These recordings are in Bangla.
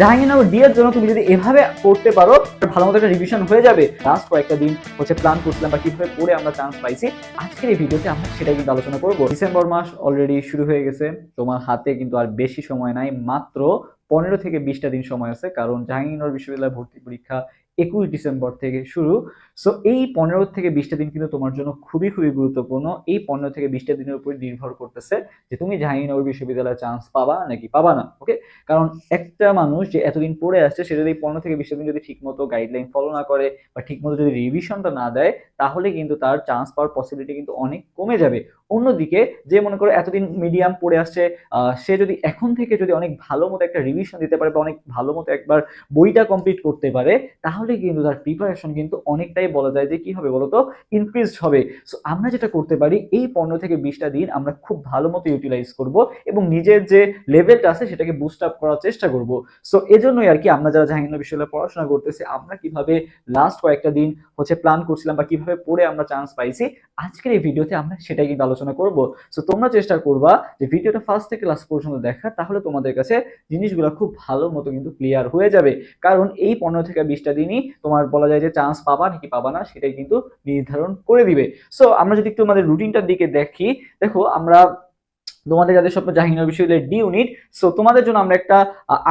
জাহাঙ্গীরনগর ডি জন্য তুমি যদি এভাবে করতে পারো ভালো মতো একটা রিভিশন হয়ে যাবে। লাস্ট কয়েকটা দিন হচ্ছে প্ল্যান করছিলাম বা কীভাবে পড়ে আমরা চান্স পাইছি। আজকের এই ভিডিওতে আমরা সেটাই কিন্তু আলোচনা করব। ডিসেম্বর মাস অলরেডি শুরু হয়ে গেছে। তোমার হাতে কিন্তু আর বেশি সময় নাই। মাত্র পনেরো থেকে বিশটা দিন সময় আছে। কারণ জাহাঙ্গীরনগর বিশ্ববিদ্যালয় ভর্তি পরীক্ষা একুশ ডিসেম্বর থেকে শুরু। সো এই পনেরো থেকে বিশটা দিন কিন্তু তোমার জন্য খুবই খুবই গুরুত্বপূর্ণ। এই পনেরো থেকে বিশটা দিনের উপর নির্ভর করতেছে যে তুমি জাহাঙ্গীরনগর বিশ্ববিদ্যালয়ে চান্স পাবা নাকি পাবা না ওকে কারণ একটা মানুষ যে এতদিন পড়ে আসছে, সে যদি পনেরো থেকে বিশটা দিন যদি ঠিকমতো গাইডলাইন ফলো না করে বা ঠিকমতো যদি রিভিশনটা না দেয়, তাহলে কিন্তু তার চান্স পাওয়ার পসিবিলিটি কিন্তু অনেক কমে যাবে। অন্যদিকে, যে মনে করো এতদিন মিডিয়াম পড়ে আসছে সে যদি এখন থেকে যদি অনেক ভালো মতো একটা রিভিশন দিতে পারে বা অনেক ভালো মতো একবার বইটা কমপ্লিট করতে পারে, তাহলে কিন্তু তার প্রিপারেশন কিন্তু অনেকটাই বলা যায় যে কি হবে বলতো? ইনক্রিজ হবে। সো আমরা যেটা করতে পারি, এই পনেরো থেকে বিশটা দিন আমরা খুব ভালো মতো ইউটিলাইজ করব এবং নিজের যে লেভেলটা আছে সেটাকে বুস্ট আপ করার চেষ্টা করব। সো এজন্যই আর কি আমরা যারা জাহাঙ্গীরনগর বিশ্ববিদ্যালয়ে পড়াশোনা করতেছি, আমরা কীভাবে লাস্ট কয়েকটা দিন হচ্ছে প্ল্যান করছিলাম বা কীভাবে পড়ে আমরা চান্স পাইছি, আজকের এই ভিডিওতে আমরা সেটাই কিন্তু আলোচনা করব। সো তোমরা চেষ্টা করবা যে ভিডিওটা ফার্স্ট থেকে লাস্ট পর্যন্ত দেখা তাহলে তোমাদের কাছে জিনিসগুলো খুব ভালো মতো কিন্তু ক্লিয়ার হয়ে যাবে। কারণ এই পনেরো থেকে বিশটা দিনই তোমার বলা যায় যে চান্স পাবা নাকি পাবা না, সেটাই কিন্তু নির্ধারণ করে দিবে। সো আমরা যদি একটু আমাদের রুটিনটার দিকে দেখি, দেখো, আমরা তোমাদের যাদের স্বপ্ন জাহাঙ্গীরনগর বিশ্ববিদ্যালয়ের ডি ইউনিট সো তোমাদের জন্য আমরা একটা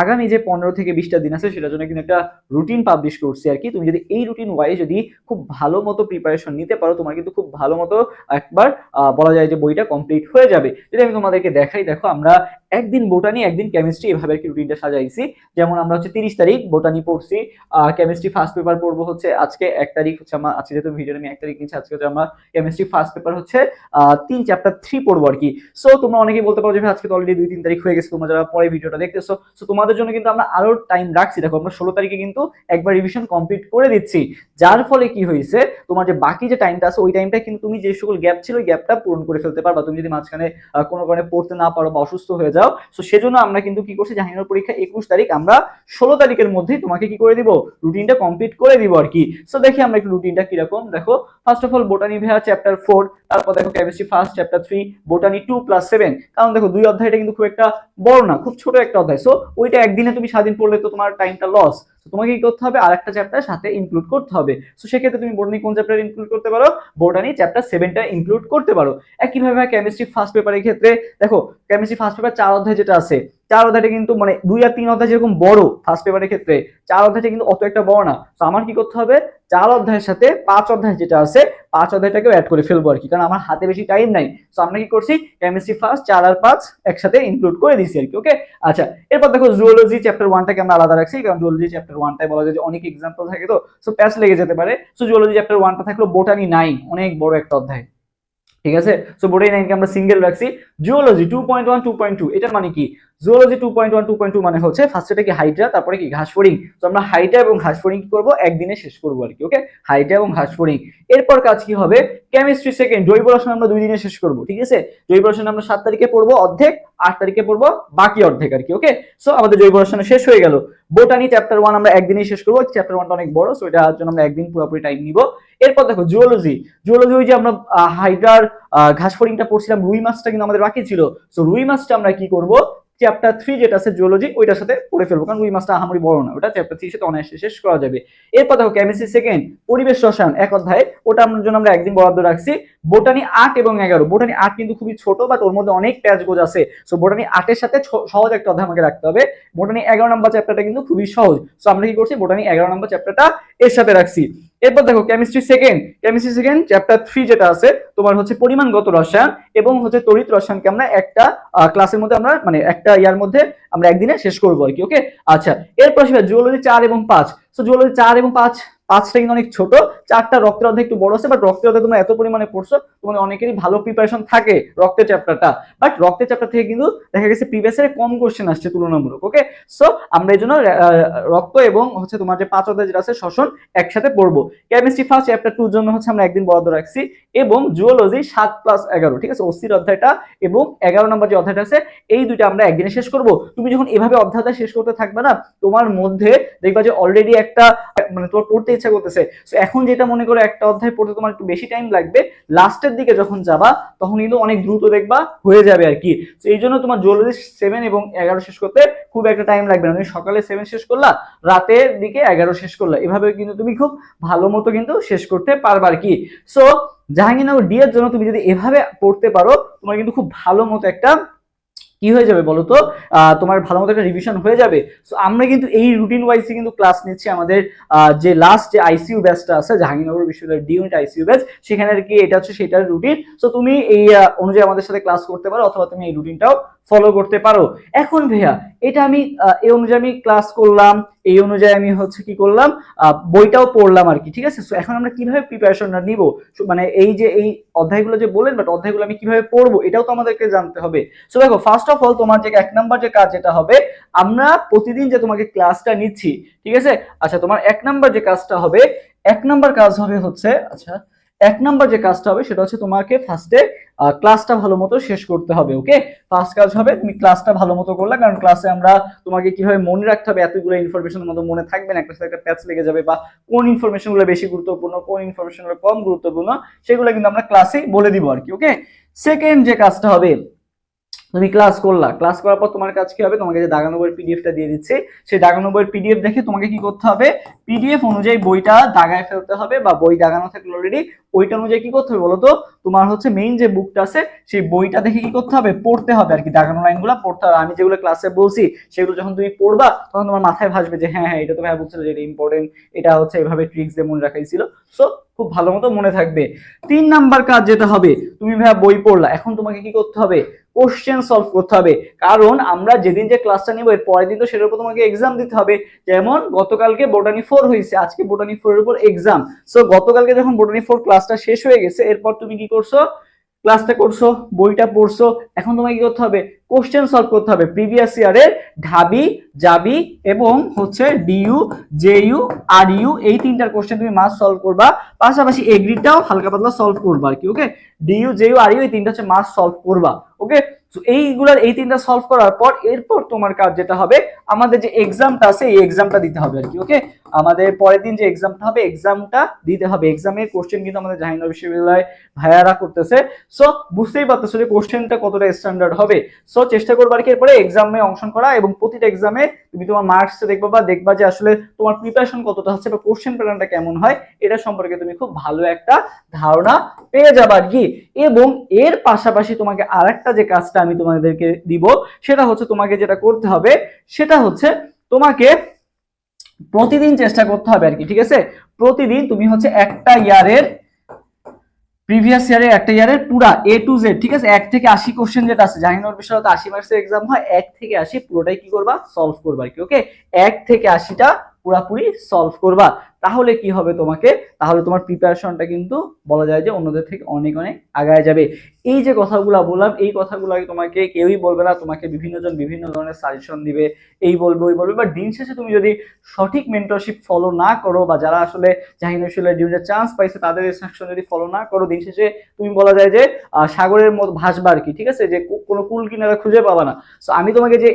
আগামী যে পনেরো থেকে বিশটা দিন আছে, সেটার জন্য কিন্তু একটা রুটিন পাবলিশ করছি আর কি। তুমি যদি এই রুটিন ওয়াইজ যদি খুব ভালো মতো প্রিপারেশন নিতে পারো, তোমার কিন্তু খুব ভালো মতো একবার বলা যায় যে বইটা কমপ্লিট হয়ে যাবে। যদি আমি তোমাদেরকে দেখাই, দেখো, আমরা একদিন বোটানি, একদিন কেমিস্ট্রি এভাবে আর কি রুটিনটা সাজাইছি। যেমন আমরা হচ্ছে তিরিশ তারিখ বোটানি পড়ছি কেমিস্ট্রি ফার্স্ট পেপার পড়ব হচ্ছে আজকে, এক তারিখ হচ্ছে আমার, আজকে যেহেতু ভিডিও আমি এক তারিখ নিচ্ছি, আজকে হচ্ছে আমরা কেমিস্ট্রি ফার্স্ট পেপার হচ্ছে তিন চ্যাপ্টার থ্রি পড়ব আর কি। সো তোমরা অনেকেই বলতে পারো যে আজকে তো অলরেডি দুই, তিন তারিখ হয়ে গেছে, তোমরা যারা পরে ভিডিওটা দেখতেছো সো তোমাদের জন্য কিন্তু আমরা আরও টাইম রাখছি। দেখো, আমরা ষোলো তারিখে কিন্তু একবার রিভিশন কমপ্লিট করে দিচ্ছি। যার ফলে কি হয়েছে, তোমার যে বাকি যে টাইমটা আছে, ওই টাইমটা কিন্তু তুমি যে সকল গ্যাপ ছিল, ওই গ্যাপটা পূরণ করে ফেলতে পারবা। তুমি যদি মাঝখানে কোনো কারণে পড়তে না পারো বা অসুস্থ হয়ে যাও সো সেজন্য আমরা কিন্তু কি করছি? জাহাঙ্গীরনগর পরীক্ষা একুশ তারিখ, আমরা ষোলো তারিখের মধ্যেই তোমাকে কি করে দিব? রুটিনটা কমপ্লিট করে দিব আর কি। সো দেখি আমরা একটু রুটিনটা কীরকম। দেখো ফার্স্ট অফ অল বোটানি ভেয়া চ্যাপ্টার ফোর তারপর দেখো chemistry first chapter three botany two plus seven কারণ দেখো, দুই অধ্যায়টা কিন্তু খুব একটা বড় না, খুব ছোট একটা অধ্যায়। সো ওইটা একদিনে তুমি স্বাধীন পড়লে তো তোমার টাইমটা লস তোমাকে কি করতে হবে? আরেকটা চ্যাপ্টার সাথে ইনক্লুড করতে হবে। সো সেক্ষেত্রে তুমি বোটানি কোন চ্যাপ্টার ইনক্লুড করতে পারো? বোটানি চ্যাপ্টার সেভেনটা ইনক্লুড করতে পারো। একইভাবে কেমিস্ট্রি ফার্স্ট পেপারের ক্ষেত্রে। দেখো কেমিস্ট্রি ফার্স্ট পেপার চার অধ্যায় যেটা আছে চার অধ্যায়টা কিন্তু মানে দুই আর তিন অধ্যায় যেরকম বড় ফার্স্ট পেপারের ক্ষেত্রে, চার অধ্যায়টা কিন্তু অত একটা বড় না। তো আমার কি করতে হবে? চার অধ্যায়ের সাথে পাঁচ অধ্যায় যেটা আছে, পাঁচ অধ্যায়টাকেও অ্যাড করে ফেলব আর কি, কারণ আমার হাতে বেশি টাইম নাই। তো আমরা কি করছি? কেমিস্ট্রি ফার্স্ট চার আর পাঁচ একসাথে ইনক্লুড করে দিছি আর কি ওকে আচ্ছা এরপর দেখো জুওলজি চ্যাপ্টার ওয়ানটাকে আমরা আলাদা রাখছি, কারণ জুওলজি চ্যাপ্টার ওয়ানটায় বলা যায় যে অনেক এক্সাম্পল থাকে তো। সো প্যাচ লেগে যেতে পারে। সো জুওলজি চ্যাপ্টার ওয়ানটা থাকল বোটানি নাইন অনেক বড় একটা অধ্যায়। ঠিক আছে? সো বোটানি নাইনকে আমরা সিঙ্গেল রাখছি। Zoology two point one two point two এটার মানে কি? Zoology two point one two point two মানে হচ্ছে ফার্স্টে কি হাইড্রা তারপরে কি ঘাস ফড়িং তো আমরা হাইড্রা এবং ঘাস ফড়িং কি করব? একদিনে শেষ করব আর কি ওকে হাইড্রা এবং ঘাস ফড়িং এরপর কাজ কি হবে? কেমিস্ট্রি সেকেন্ড জৈব রসায়ন আমরা দুই দিনে শেষ করব, ঠিক আছে? জৈব রসায়ন আমরা সাত তারিখে পড়ব অর্ধেক, আট তারিখে পড়ব বাকি অর্ধেক আর কি ওকে সো আমাদের জৈব রসায়ন শেষ হয়ে গেল। বোটানি চ্যাপ্টার ওয়ান আমরা একদিনেই শেষ করব চ্যাপ্টার ওয়ানটা অনেক বড় সো এটার জন্য আমরা একদিন পুরোপুরি টাইম নিব। এরপর দেখো জুওলজি জুওলজি ওই যে আমরা হাইড্রার ঘাস ফড়িংটা পড়ছিলাম রুই মাছটা কিন্তু আমাদের বাকি ছিল। সো রুই মাছটা আমরা কি করব? চ্যাপ্টার থ্রি যেটা আছে জুওলজি ওইটার সাথে পড়ে ফেলব। কারণ রুই মাছটা আহামরি বড় না, ওটা চ্যাপ্টার থ্রির সাথে অনায়াসে শেষ করা যাবে। এরপর দেখো কেমিস্ট্রি সেকেন্ড পরিবেশ রসায়ন, এক অধ্যায়। ওটা আমার জন্য আমরা একদিন বরাদ্দ রাখছি। বোটানি আট এবং এগারো। বোটানি আট কিন্তু খুবই ছোট বাট ওর মধ্যে অনেক প্যাচ গোজ আছে। সো বোটানি আটের সাথে সহজ একটা অধ্যায় আমাকে রাখতে হবে। বোটানি এগারো নম্বর চ্যাপ্টারটা কিন্তু খুবই সহজ। সো আমরা কি করছি? বোটানি এগারো নম্বর চ্যাপ্টারটা এর সাথে রাখছি। এরপর দেখো chemistry second chemistry second chapter three যেটা আছে, তোমার হচ্ছে পরিমাণগত রসায়ন এবং হচ্ছে তড়িৎ রসায়নকে আমরা একটা ক্লাসের মধ্যে আমরা মানে একটা ইয়ার মধ্যে আমরা একদিনে শেষ করব আর কি ওকে আচ্ছা এরপর জুওলজি চার এবং পাঁচ। সো চার এবং পাঁচ পাঁচটা কিন্তু অনেক ছোট। চারটা রক্তের অধ্যায় একটু বড় আছে বাট রক্তের অধ্যায় তোমরা এত পরিমাণে পড়ছো, তোমাদের অনেকেরই ভালো প্রিপারেশন থাকে রক্তের চ্যাপ্টারটা বাট রক্তের চ্যাপ্টার থেকে কিন্তু দেখা গেছে প্রিভিয়াস কম কোশ্চেন আসছে তুলনামূলক ওকে সো আমরা এই জন্য রক্ত এবং হচ্ছে তোমার যে পাঁচ অধ্যায় যেটা আছে, শ্বসন একসাথে পড়ব। কেমিস্ট্রি ফার্স্ট চ্যাপ্টার টুর জন্য হচ্ছে আমরা একদিন বরাদ্দ রাখছি, এবং জুওলজি সাত প্লাস এগারো, ঠিক আছে? অস্থির অধ্যায়টা এবং এগারো নম্বর যে অধ্যায়টা আছে, এই দুইটা আমরা একদিনে শেষ করব। তুমি যখন এভাবে অধ্যায়টা শেষ করতে থাকবে না, তোমার মধ্যে দেখবা যে অলরেডি একটা মানে তোমার পড়তে ইচ্ছা করতেছে। এখন যেটা মনে করো একটা অধ্যায় পড়তে তোমার একটু বেশি টাইম লাগবে লাস্টের দিকে যখন যাবা, তখন কিন্তু অনেক দ্রুত দেখবা হয়ে যাবে আর কি। তো এই জন্য তোমার জুয়েলারি সেভেন এবং এগারো শেষ করতে খুব একটা টাইম লাগবে না। তুমি সকালে সেভেন শেষ করলা, রাতের দিকে এগারো শেষ করলা। এভাবে কিন্তু তুমি খুব ভালো মতো কিন্তু শেষ করতে পারবা আর কি। সো জাহাঙ্গীরনগর ডি এর জন্য তুমি যদি এভাবে পড়তে পারো, তোমার কিন্তু খুব ভালো মতো একটা কি হয়ে যাবে বলো তো? তোমার ভালো মতো একটা রিভিশন হয়ে যাবে। সো আমরা কিন্তু এই রুটিন ওয়াইজ কিন্তু ক্লাস নিচ্ছি আমাদের যে লাস্ট যে আইসিইউ ব্যাচটা আছে, জাহাঙ্গীরনগর বিশ্ববিদ্যালয়ের ডি ইউনিট আইসিইউ ব্যাচ সেখানে আর কি এটা হচ্ছে সেটার রুটিন সো তুমি এই অনুযায়ী আমাদের সাথে ক্লাস করতে পারো, অথবা তুমি এই রুটিনটাও ফলো করতে পারো। এখন ভাইয়া, এটা আমি এই অনুযায়ী আমি ক্লাস করলাম, এই অনুযায়ী আমি হচ্ছে কি করলাম বইটাও পড়লাম আর কি, ঠিক আছে? সো এখন আমরা কীভাবে প্রিপারেশনটা নিব? মানে এই যে, এই অধ্যায়গুলো যে বলেন বাট অধ্যায়গুলো আমি কীভাবে পড়ব, এটাও তো আমাদেরকে জানতে হবে। সো দেখো ফার্স্ট অফ অল তোমার যে এক নাম্বার যে কাজ যেটা হবে, আমরা প্রতিদিন যে তোমাকে ক্লাসটা নিচ্ছি, ঠিক আছে? আচ্ছা তোমার এক নাম্বার যে কাজটা হবে, এক নাম্বার কাজ হবে হচ্ছে আচ্ছা এক নম্বর যে কাজটা হবে সেটা হচ্ছে তোমাকে ফার্স্টে ক্লাসটা ভালো মতো শেষ করতে হবে ওকে ফার্স্ট কাজ হবে তুমি ক্লাসটা ভালো মতো করলে, কারণ ক্লাসে আমরা তোমাকে কীভাবে মনে রাখতে হবে, এতগুলো ইনফরমেশন মতো মনে থাকবে না, একটা সাথে একটা প্যাচ লেগে যাবে বা কোন ইনফরমেশনগুলো বেশি গুরুত্বপূর্ণ, কোন ইনফরমেশনগুলো কম গুরুত্বপূর্ণ, সেগুলো কিন্তু আমরা ক্লাসেই বলে দিব আর কি ওকে সেকেন্ড যে কাজটা হবে তুমি ক্লাস করলা। ক্লাস করার পর তোমার কাজ কি হবে? তোমাকে যে দাগানো বইয়ের পিডিএফটা দিয়ে দিচ্ছে, সেই দাগানো বইয়ের পিডিএফ দেখে তোমাকে কি করতে হবে? পিডিএফ অনুযায়ী বইটা দাগায় ফেলতে হবে বা বই দাগানো থাকলে অলরেডি ওইটা অনুযায়ী কি করতে হবে বলো তো তোমার হচ্ছে মেইন যে বুকটা আছে, সেই বইটা দেখে কি করতে হবে? পড়তে হবে আর কি, দাগানো লাইনগুলো পড়তে হবে। আমি যেগুলো ক্লাসে বলছি, সেগুলো যখন তুমি পড়বা, তখন তোমার মাথায় ভাসবে যে হ্যাঁ হ্যাঁ এটা তো ভাই বলছিল যে এটা ইম্পর্টেন্ট এটা হচ্ছে এভাবে ট্রিক্স দিয়ে মনে রাখাইছিল সো খুব ভালো মতো মনে থাকবে। তিন নাম্বার কাজ যেটা হবে, তুমি ভাইয়া বই পড়লা। এখন তোমাকে কি করতে হবে? কোশ্চেন সলভ করতে হবে। কারণ আমরা যেদিন যে ক্লাসটা নিব, এর পরের দিন তো সেটার উপর তোমাকে এক্সাম দিতে হবে। যেমন গতকালকে বোটানি ফোর হয়েছে, আজকে বোটানি ফোর এর উপর এক্সাম সো গতকালকে যখন বোটানি ফোর ক্লাসটা শেষ হয়ে গেছে, এরপর তুমি কি করছ? ক্লাসটা করছ, বইটা পড়ছো, এখন তোমাকে কি করতে হবে? কোশ্চেন সলভ করতে হবে। প্রিভিয়াস ইয়ারের ঢাবি, জাবি এবং হচ্ছে ডিইউ, জেইউ আর ইউ এই তিনটার কোশ্চেন তুমি মাস সলভ করবা। পাশাপাশি এগ্রিটাও হালকা পাতলা সলভ করবা আর কি okay DU, JU R U এই তিনটা হচ্ছে মাস সলভ করবা ওকে তো এইগুলার এই তিনটা সলভ করার পর এরপর তোমার কাজ যেটা হবে, আমাদের যে এক্সামটা আছে, এই এক্সামটা দিতে হবে আর কি ওকে আমাদের পরের দিন যে এক্সামটা হবে এক্সামটা দিতে হবে। এক্সামের কোশ্চেন কিন্তু আমাদের জাহাঙ্গীরনগর বিশ্ববিদ্যালয় ভাইয়ারা করতেছে। সো বুঝতেই পারতেছো যে কোশ্চেনটা কতটা স্ট্যান্ডার্ড হবে। সো চেষ্টা করব আর কি এরপরে এক্সামে অংশগ্রহণ করা এবং প্রতিটা এক্সামে তুমি তোমার মার্কস দেখবা বা দেখবা যে আসলে তোমার প্রিপারেশন কতটা হচ্ছে বা কোশ্চেন প্যাটার্নটা কেমন হয়, এটা সম্পর্কে তুমি খুব ভালো একটা ধারণা পেয়ে যাবা আর কি। এবং এর পাশাপাশি তোমাকে আরেকটা যে কাজটা আমি তোমাদেরকে দিব, সেটা হচ্ছে তোমাকে যেটা করতে হবে, সেটা হচ্ছে তোমাকে প্রতিদিন চেষ্টা করতে হবে আর কি, ঠিক আছে? প্রতিদিন তুমি হচ্ছে একটা ইয়ারের প্রিভিয়াস ইয়ারের একটা ইয়ারের পুরা এ টু জেড ঠিক আছে? এক থেকে আশি কোশ্চেন যেটা আছে জাহিনুর বিশ্ববিদ্যালয়ে আশি মার্কসের এক্সাম হয়, এক থেকে আশি পুরোটাই কি করবা? সলভ করবা আর কি ওকে এক থেকে আশিটা পুরাপুরি সলভ করবা। তাহলে কি হবে তোমাকে? তাহলে তোমার প্রিপারেশনটা কিন্তু বলা যায় যে অন্যদের থেকে অনেক অনেক আগায় যাবে। এই যে কথাগুলো বললাম, এই কথাগুলো তোমাকে কেউই বলবে না, তোমাকে বিভিন্ন জন বিভিন্ন ধরনের সাজেশন দিবে, এই বলবে, ওই বলবে। বা দিন শেষে তুমি যদি সঠিক মেন্টরশিপ ফলো না করো বা যারা আসলে বিশ্ববিদ্যালয়ের ডিউনের চান্স পাইছে, তাদের ইনস্ট্রাকশন যদি ফলো না করো, দিন শেষে তুমি বলা যায় যে সাগরের মতো ভাসবা আর কি, ঠিক আছে? যে কোনো কুল কিনারা খুঁজে পাবা না। সো আমি তোমাকে যে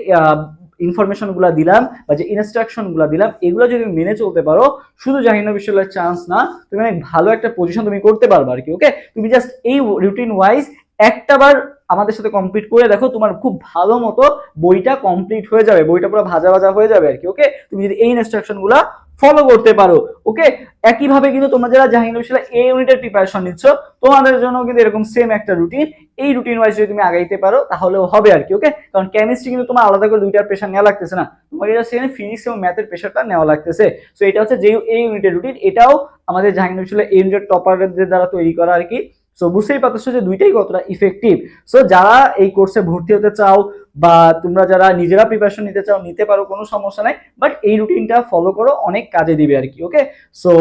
ইনফরমেশনগুলা দিলাম বা যে ইনস্ট্রাকশনগুলা দিলাম, এগুলো যদি মেনে চলতে পারো, শুধু জাহিনা বিশ্ববিদ্যালয়ের চান্স না, তুমি অনেক ভালো একটা পজিশন তুমি করতে পারবে আর কি ওকে তুমি জাস্ট এই রুটিন ওয়াইজ একটা বার আমাদের সাথে কমপ্লিট করে দেখো, তোমার খুব ভালো মতো বইটা কমপ্লিট হয়ে যাবে, বইটা পুরো ভাজা ভাজা হয়ে যাবে আর কি ওকে তুমি যদি এই ইনস্ট্রাকশনগুলা ফলো করতে পারো ওকে একইভাবে কিন্তু তোমরা যারা বিশ্ববিদ্যালয় এই ইউনিটের প্রিপারেশন নিচ্ছ, তোমাদের জন্য কিন্তু এরকম সেম একটা রুটিন এই রুটিন ওয়াইজ যদি তুমি আগাইতে পারো, তাহলেও হবে আর কি ওকে কারণ কেমিস্ট্রি কিন্তু তোমার আলাদা করে দুইটার প্রেশার নেওয়া লাগতেছে না। তোমার এটা সেখানে ফিজিক্স এবং ম্যাথের প্রেশারটা নেওয়া লাগতেছে। সো এটা হচ্ছে যে এই ইউনিটের রুটিন এটাও আমাদের বিশ্ববিদ্যালয় এই ইউনিটের টপারদের দ্বারা তৈরি করা আর কি। সো বুঝতেই পারতেছো যে দুইটাই কতটা ইফেক্টিভ সো যারা এই কোর্সে ভর্তি হতে চাও বা তোমরা যারা নিজেরা প্রিপারেশন নিতে চাও, নিতে পারো, কোনো সমস্যা নাই। বাট এই রুটিনটা ফলো করো, অনেক কাজে দিবে আর কি ওকে সো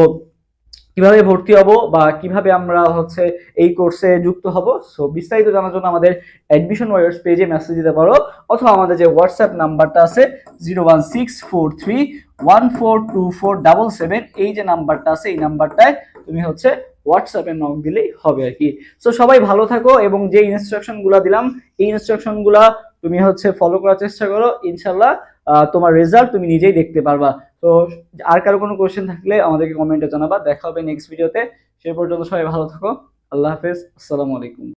কীভাবে ভর্তি হব বা কীভাবে আমরা হচ্ছে এই কোর্সে যুক্ত হব? সো বিস্তারিত জানার জন্য আমাদের অ্যাডমিশন ওয়ারিয়ার্স পেজে মেসেজ দিতে পারো, অথবা আমাদের যে হোয়াটসঅ্যাপ নাম্বারটা আছে zero one six four three one four two four double seven এই যে নাম্বারটা আছে, এই নাম্বারটায় তুমি হচ্ছে হোয়াটসঅ্যাপে নক দিলেই হবে আর কি। সো সবাই ভালো থাকো এবং যে ইনস্ট্রাকশনগুলো দিলাম, এই ইনস্ট্রাকশনগুলো তুমি হচ্ছে ফলো করার চেষ্টা করো। ইনশাল্লাহ তোমার রেজাল্ট তুমি নিজেই দেখতে পারবা। তো আর কারও কোনো কোয়েশ্চেন থাকলে আমাদেরকে কমেন্টে জানাবা। দেখা হবে নেক্সট ভিডিওতে সে পর্যন্ত সবাই ভালো থাকো। আল্লাহ হাফেজ। আসসালামু আলাইকুম।